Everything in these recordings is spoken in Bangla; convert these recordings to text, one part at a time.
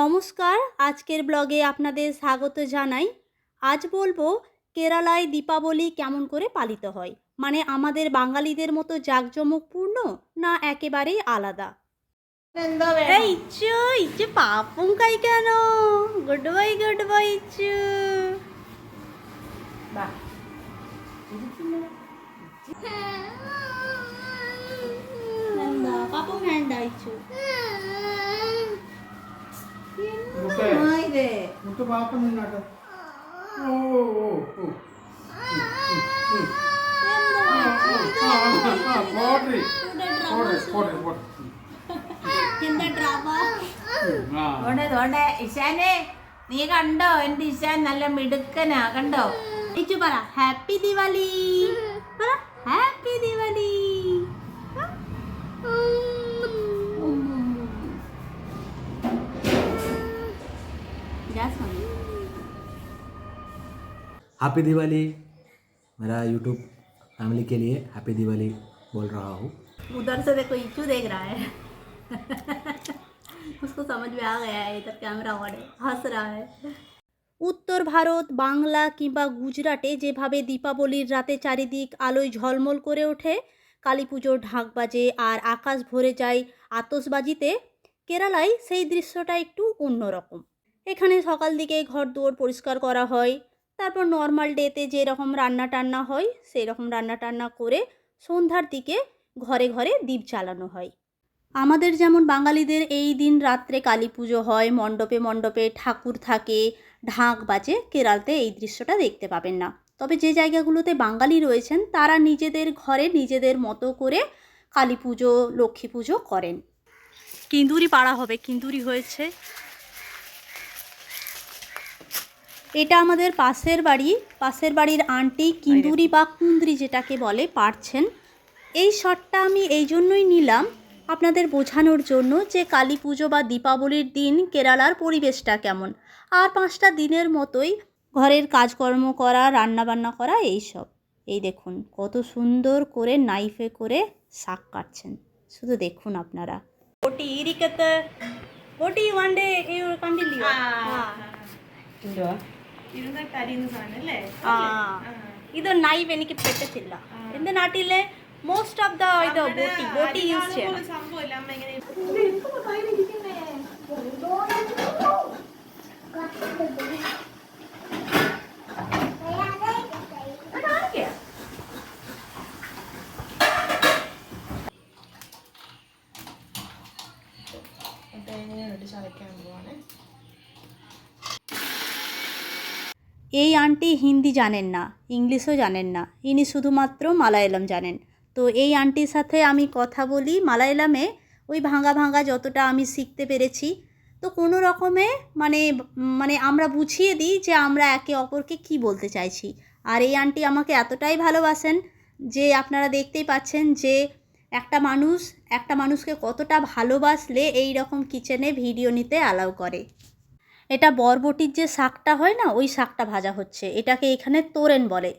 নমস্কার আজকের ব্লগে আপনাদের স্বাগত জানাই। আজ বলব কেরালায় দীপাবলি কেমন করে পালিত হয়? মানে আমাদের বাঙালিদের মতো জাঁকজমকপূর্ণ না একেবারেই আলাদা? এই ইচ্ছু ইচ্ছু পাপম কেন? গুড বাই গুড বাই ইচ্ছু। পাপম হ্যান্ডা ইচ্ছু। മുട്ട ഓ ഓ ഓ എന്താ ഡ്രാമ ഇഷാനെ നീ കണ്ടോ? എന്റെ ഇഷാൻ നല്ല മിടുക്കനാ. കണ്ടോ? ഇച്ചു പറ. ഹാപ്പി ദിവാലി പറ. ഹാപ്പി ദിവാലി हैप्पी दिवाली मेरा यूट्यूब फैमिली के लिए हैप्पी दिवाली बोल रहा हूँ उधर से देखो इचू देख रहा है उसको समझ में आ गया है इधर कैमरा ऑन है हंस रहा है উত্তর ভারত বাংলা কিংবা গুজরাটে যেভাবে দীপাবলির রাতে চারিদিক আলোয় ঝলমল করে ওঠে কালী পুজোর ঢাক বাজে আর আকাশ ভরে যায় আতসবাজিতে কেরালায় সেই দৃশ্যটা একটু অন্যরকম এখানে সকাল দিকে ঘর দুয়ার পরিষ্কার করা হয়। তারপর নর্মাল ডেতে যেরকম রান্না টান্না হয়, সেই রকম রান্না টান্না করে সন্ধ্যার দিকে ঘরে ঘরে দীপ জ্বালানো হয়। আমাদের যেমন বাঙালিদের এই দিন রাত্রে কালী পুজো হয়, মণ্ডপে মণ্ডপে ঠাকুর থাকে, ঢাক বাজে, কেরালতে এই দৃশ্যটা দেখতে পাবেন না। তবে যে জায়গাগুলোতে বাঙালি রয়েছেন, তারা নিজেদের ঘরে নিজেদের মতো করে কালী পুজো, লক্ষ্মী পুজো করেন। কিন্দুরি পাড়া হবে, কিন্দুরি হয়েছে। এটা আমাদের পাশের বাড়ি পাশের বাড়ির আন্টি কিন্দুরি বা কুন্দরি যেটাকে বলে পারছেন। এই শটটা আমি এই জন্যই নিলাম আপনাদের বোঝানোর জন্য যে কালী পুজো বা দীপাবলির দিন কেরালার পরিবেশটা কেমন। আর পাঁচটা দিনের মতোই ঘরের কাজকর্ম করা রান্নাবান্না করা এইসব এই দেখুন কত সুন্দর করে নাইফে করে শাক কাটছেন। শুধু দেখুন আপনারা। ওটি ইরিকেতে ওটি ওয়ান ডে ইউ কন্টিনিউ ഇത് നൈവ് എനിക്ക് പറ്റത്തില്ല എന്റെ നാട്ടിലെ മോസ്റ്റ് ഓഫ് ദ ഇത് ബോട്ടി ബോട്ടി യൂസ് ചെയ്യണം. এই আন্টি হিন্দি জানেন না, ইংলিশও জানেন না, ইনি শুধুমাত্র মালায়ালাম জানেন। তো এই আন্টির সাথে আমি কথা বলি মালায়ালামে, ওই ভাঙা ভাঙা যতটা আমি শিখতে পেরেছি। তো কোনো রকমে মানে মানে আমরা বুঝিয়ে দিই যে আমরা একে অপরকে কি বলতে চাইছি। আর এই আন্টি আমাকে এতটাই ভালোবাসেন যে আপনারা দেখতেই পাচ্ছেন যে একটা মানুষ, একটা মানুষকে কতটা ভালোবাসলে এই রকম কিচেনে ভিডিও নিতে অ্যালাউ করে। এটা বরবটির যে শাকটা হয় না, ওই শাকটা ভাজা হচ্ছে। এটাকে এখানে তোরেন বলে।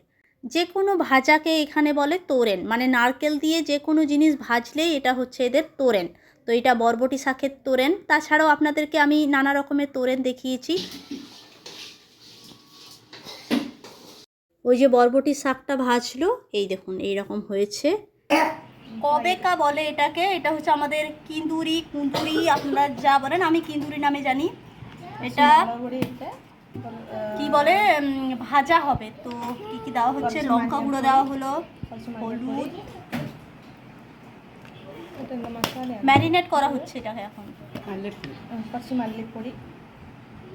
যে কোনো ভাজাকে এখানে বলে তোরেন। মানে নারকেল দিয়ে যে কোনো জিনিস ভাজলেই এটা হচ্ছে এদের তোরেন। তো এটা বরবটি শাকের তোরেন। তাছাড়াও আপনাদেরকে আমি নানা রকমের তোরেন দেখিয়েছি। ওই যে বরবটি শাকটা ভাজলো, এই দেখুন এই রকম হয়েছে। কবেকা বলে এটাকে? এটা হচ্ছে আমাদের কিন্দুরি, কুন্দুরি, আপনারা যা বলেন, আমি কিন্দুরি নামে জানি। এটা কি বলে ভাজা হবে। তো কি কি দেওয়া হচ্ছে? লঙ্কা গুঁড়ো দেওয়া হলো হলুদ। ম্যারিনেট করা হচ্ছে এটাকে এখন।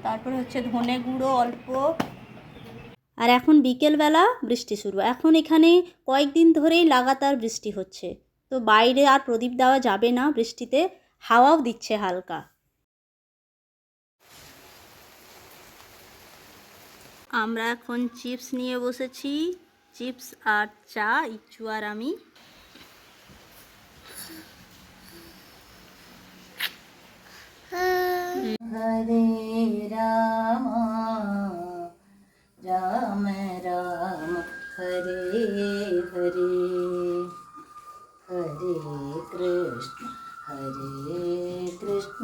তারপরে হচ্ছে ধনে গুঁড়ো অল্প। আর এখন বিকেলবেলা বৃষ্টি শুরু। এখন এখানে কয়েকদিন ধরেই লাগাতার বৃষ্টি হচ্ছে। তো বাইরে আর প্রদীপ দেওয়া যাবে না বৃষ্টিতে। হাওয়াও দিচ্ছে হালকা। আমরা এখন চিপস নিয়ে বসেছি। চিপস আর চা ইচ্ছু আর আমি। হরে রাম রাম রাম হরে হরে হরে কৃষ্ণ হরে কৃষ্ণ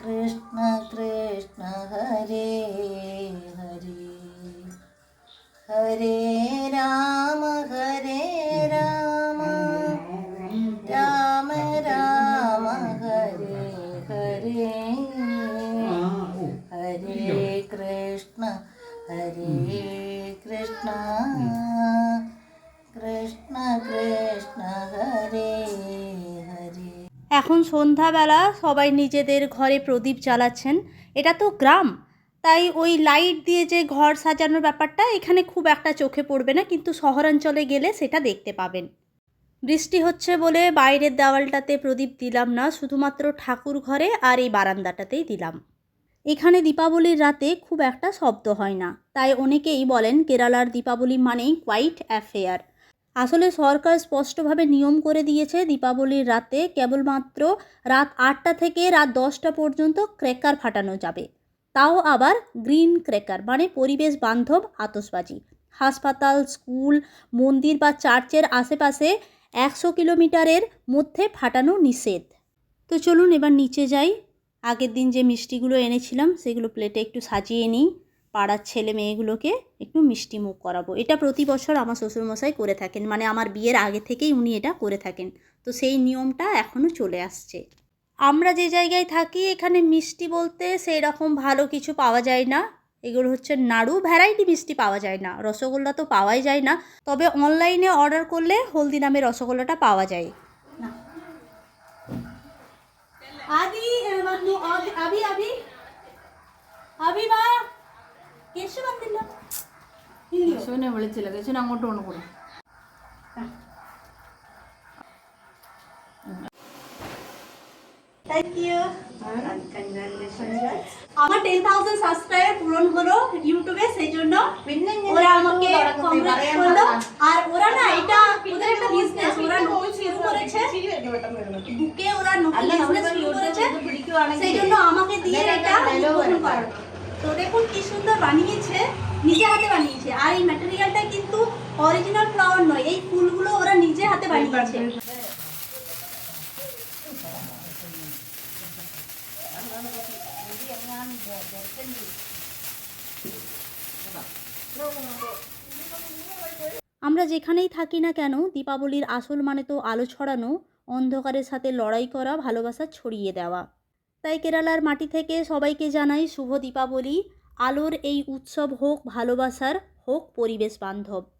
কৃষ্ণ ഹരേ രാമ ഹരേ രാമ രാമ രാമ ഹരേ ഹരേ ഹരേ കൃഷ്ണ ഹരേ കൃഷ്ണ കൃഷ്ണ കൃഷ്ണ ഹരേ ഹരേ এখন সন্ধ্যাবেলা সবাই নিজেদের ঘরে প্রদীপ জ্বালাচ্ছেন এটা তো গ্রাম তাই ওই লাইট দিয়ে যে ঘর সাজানোর ব্যাপারটা এখানে খুব একটা চোখে পড়বে না, কিন্তু শহরাঞ্চলে গেলে সেটা দেখতে পাবেন। বৃষ্টি হচ্ছে বলে বাইরের দেওয়ালটাতে প্রদীপ দিলাম না, শুধুমাত্র ঠাকুর ঘরে আর এই বারান্দাটাতেই দিলাম। এখানে দীপাবলির রাতে খুব একটা শব্দ হয় না, তাই অনেকেই বলেন কেরালার দীপাবলি মানেই কোয়াইট অ্যাফেয়ার আসলে সরকার স্পষ্টভাবে নিয়ম করে দিয়েছে দীপাবলির রাতে কেবলমাত্র রাত আটটা থেকে রাত দশটা পর্যন্ত ক্র্যাকার ফাটানো যাবে। তাও আবার গ্রিন ক্র্যাকার মানে পরিবেশ বান্ধব আতসবাজি হাসপাতাল, স্কুল, মন্দির বা চার্চের আশেপাশে একশো কিলোমিটারের মধ্যে ফাটানো নিষেধ। তো চলুন এবার নিচে যাই। আগের দিন যে মিষ্টিগুলো এনেছিলাম, সেগুলো প্লেটে একটু সাজিয়ে নিই। পাড়ার ছেলে মেয়েগুলোকে একটু মিষ্টি মুখ করাবো। এটা প্রতি বছর আমার শ্বশুরমশাই করে থাকেন মানে আমার বিয়ের আগে থেকেই উনি এটা করে থাকেন। তো সেই নিয়মটা এখনও চলে আসছে। আমরা যে জায়গায় থাকি এখানে মিষ্টি বলতে সেই রকম ভালো কিছু পাওয়া যায় না এগুলো হচ্ছে নাড়ু ভ্যারাইটি মিষ্টি পাওয়া যায় না রসগোল্লা তো পাওয়াই যায় না তবে অনলাইনে অর্ডার করলে হলদি নামের রসগোল্লাটা পাওয়া যায় আদি আবি আবি അഭി വാ യേശു വന്നില്ല ഇല്ലയോ യേശുവിനെ വിളിച്ചില്ല യേശുവിനെ അങ്ങോട്ട് കൊണ്ടുപോകും থ্যাংক ইউ আমার টেন থাউজেন্ড সাবস্ক্রাইবার পূরণ হলো ইউটিউবে সেই জন্য ওরা আমাকে কংগ্রেস করল। আর ওরা না এটা ওদের একটা বিজনেস ওরা নতুন শুরু করেছে। বুকে ওরা নতুন বিজনেস শুরু করেছে। সেই জন্য আমাকে দিয়ে এটা তো দেখুন কি সুন্দর বানিয়েছে নিজে হাতে বানিয়েছে। আর এই ম্যাটেরিয়ালটা কিন্তু অরিজিনাল ফ্লাওয়ার নয় এই ফুলগুলো ওরা নিজে হাতে বানিয়েছে। আমরা যেখানেই থাকি না কেন, দীপাবলির আসল মানে তো আলো ছড়ানো, অন্ধকারের সাথে লড়াই করা, ভালোবাসা ছড়িয়ে দেওয়া। তাই কেরালার মাটি থেকে সবাইকে জানাই শুভ দীপাবলি। আলোর এই উৎসব হোক ভালোবাসার, হোক পরিবেশ বান্ধব।